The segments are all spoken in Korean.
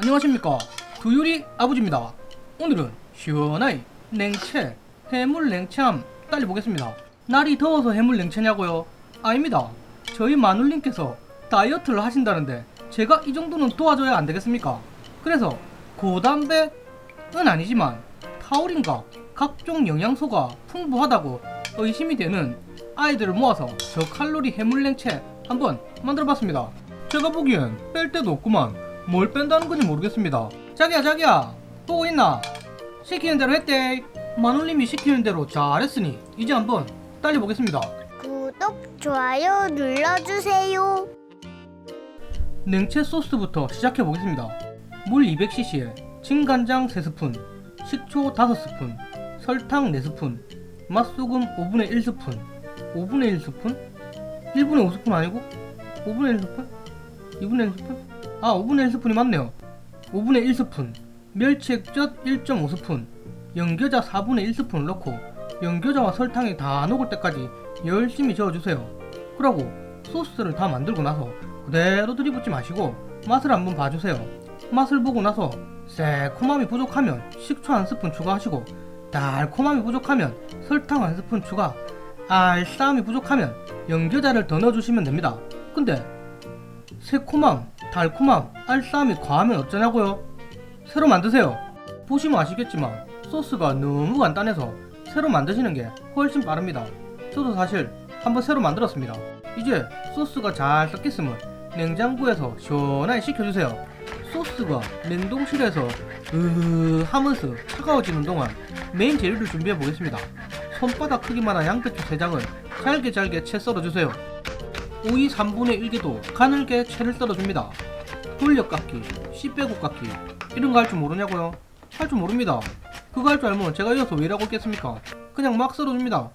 안녕하십니까. 두유리 아버지입니다. 오늘은 시원하게 냉채 해물 냉채함 딸려보겠습니다. 날이 더워서 해물 냉채냐고요? 아닙니다. 저희 마눌님께서 다이어트를 하신다는데 제가 이 정도는 도와줘야 안 되겠습니까? 그래서 고단백은 아니지만 타우린과 각종 영양소가 풍부하다고 의심이 되는 아이들을 모아서 저칼로리 해물 냉채 한번 만들어봤습니다. 제가 보기엔 뺄 데도 없구만 뭘 뺀다는 건지 모르겠습니다. 자기야, 자기야, 보고 있나? 시키는 대로 했대. 마눌님이 시키는 대로 잘했으니 이제 한번 딸려 보겠습니다. 구독, 좋아요 눌러주세요. 냉채 소스부터 시작해 보겠습니다. 물 200cc에 진간장 3스푼, 식초 5스푼, 설탕 4스푼, 맛소금 5분의 1스푼, 5분의 1스푼? 1분의 5스푼 아니고? 5분의 1스푼? 2분의 1스푼? 아 5분의 1스푼이 맞네요. 5분의 1스푼, 멸치액젓 1.5스푼, 연겨자 4분의 1스푼을 넣고 연겨자와 설탕이 다 녹을 때까지 열심히 저어주세요. 그러고 소스를 다 만들고 나서 그대로 들이붓지 마시고 맛을 한번 봐주세요. 맛을 보고 나서 새콤함이 부족하면 식초 한 스푼 추가하시고 달콤함이 부족하면 설탕 한 스푼 추가 알싸함이 부족하면 연겨자를 더 넣어주시면 됩니다. 근데 새콤함, 달콤함, 알싸함이 과하면 어쩌냐고요? 새로 만드세요. 보시면 아시겠지만 소스가 너무 간단해서 새로 만드시는 게 훨씬 빠릅니다. 저도 사실 한번 새로 만들었습니다. 이제 소스가 잘 섞였으면 냉장고에서 시원하게 식혀주세요. 소스가 냉동실에서 으 하면서 차가워지는 동안 메인 재료를 준비해 보겠습니다. 손바닥 크기만한 양배추 3장을 잘게 잘게 채 썰어주세요. 오이 3분의 1개도 가늘게 채를 썰어줍니다. 돌려깎기, 씨 빼고 깎기 이런 거 할 줄 모르냐고요? 할 줄 모릅니다. 그거 할 줄 알면 제가 이어서 왜 일하고 있겠습니까? 그냥 막 썰어줍니다.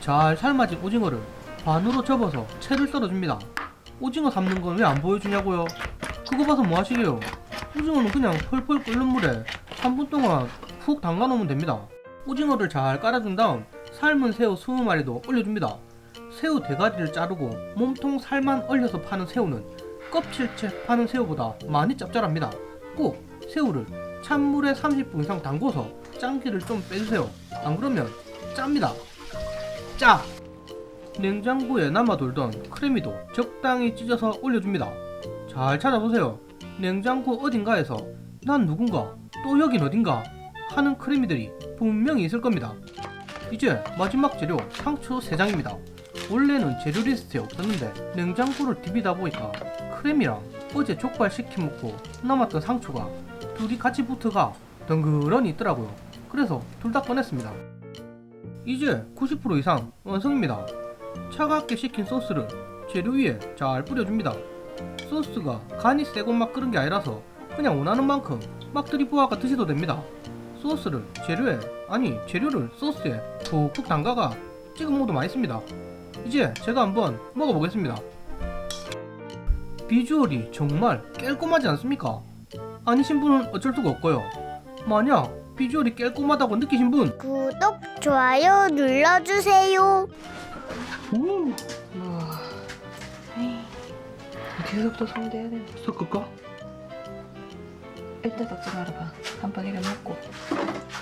잘 삶아진 오징어를 반으로 접어서 채를 썰어줍니다. 오징어 삶는 건 왜 안 보여주냐고요? 그거 봐서 뭐 하시게요? 오징어는 그냥 펄펄 끓는 물에 3분 동안 푹 담가 놓으면 됩니다. 오징어를 잘 깔아준 다음 삶은 새우 20마리도 올려줍니다. 새우 대가리를 자르고 몸통 살만 얼려서 파는 새우는 껍질째 파는 새우보다 많이 짭짤합니다. 꼭 새우를 찬물에 30분 이상 담궈서 짠기를 좀 빼주세요. 안 그러면 짭니다. 짜! 냉장고에 남아돌던 크래미도 적당히 찢어서 올려줍니다. 잘 찾아보세요. 냉장고 어딘가에서 난 누군가 또 여긴 어딘가 하는 크래미들이 분명히 있을 겁니다. 이제 마지막 재료 상추 3장입니다. 원래는 재료 리스트에 없었는데 냉장고를 디비다 보니까 크래미랑 어제 족발 시켜 먹고 남았던 상추가 둘이 같이 붙어가 덩그러니 있더라고요. 그래서 둘 다 꺼냈습니다. 이제 90% 이상 완성입니다. 차갑게 식힌 소스를 재료 위에 잘 뿌려줍니다. 소스가 간이 세고 막 끓은 게 아니라서 그냥 원하는 만큼 막 들이부어가 드셔도 됩니다. 소스를 재료에 아니 재료를 소스에 푹푹 담가가 찍어 먹어도 맛있습니다. 이제 제가 한번 먹어보겠습니다. 비주얼이 정말 깔끔하지 않습니까? 아니신 분은 어쩔 수가 없고요. 만약 비주얼이 깔끔하다고 느끼신 분 구독, 좋아요 눌러주세요. 오, 뭐 에이, 계속 손대야 돼. 섞을까? 일단 섞지 말아봐. 한번 이래 먹고.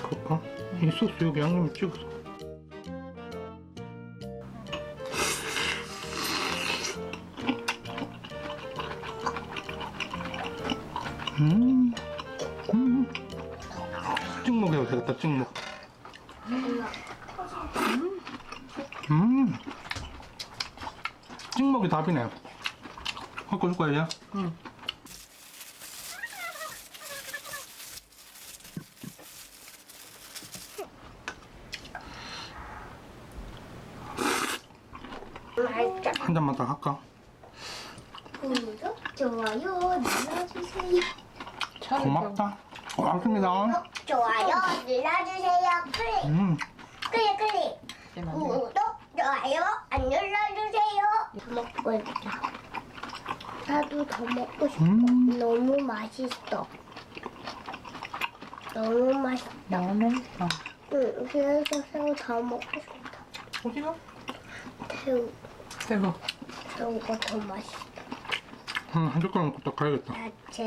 그럴까? 이 소스 여기 양념 찍어서 음, 음. 찍먹 해도 되겠다 찍먹 음 찍먹이 답이네 갖고 줄 거야 얘? 응. 맛있다. 한 잔만 더 할까? 구독, 좋아요 눌러주세요. 고맙다 고맙습니다 좋아요 눌러주세요. 클릭, 음. 클릭, 클릭. 구독, 좋아요 안 눌러주세요. 더 먹고 싶다. 나도 더 먹고 싶어. 음. 너무 맛있어. 너무 맛있다. 나오면 어. 응, 그래서 새우 더 먹고 싶다. 어디가? 새우, 새우. 새우가 더 맛있다. 음, 한 젓가락 딱 가야겠다 야채.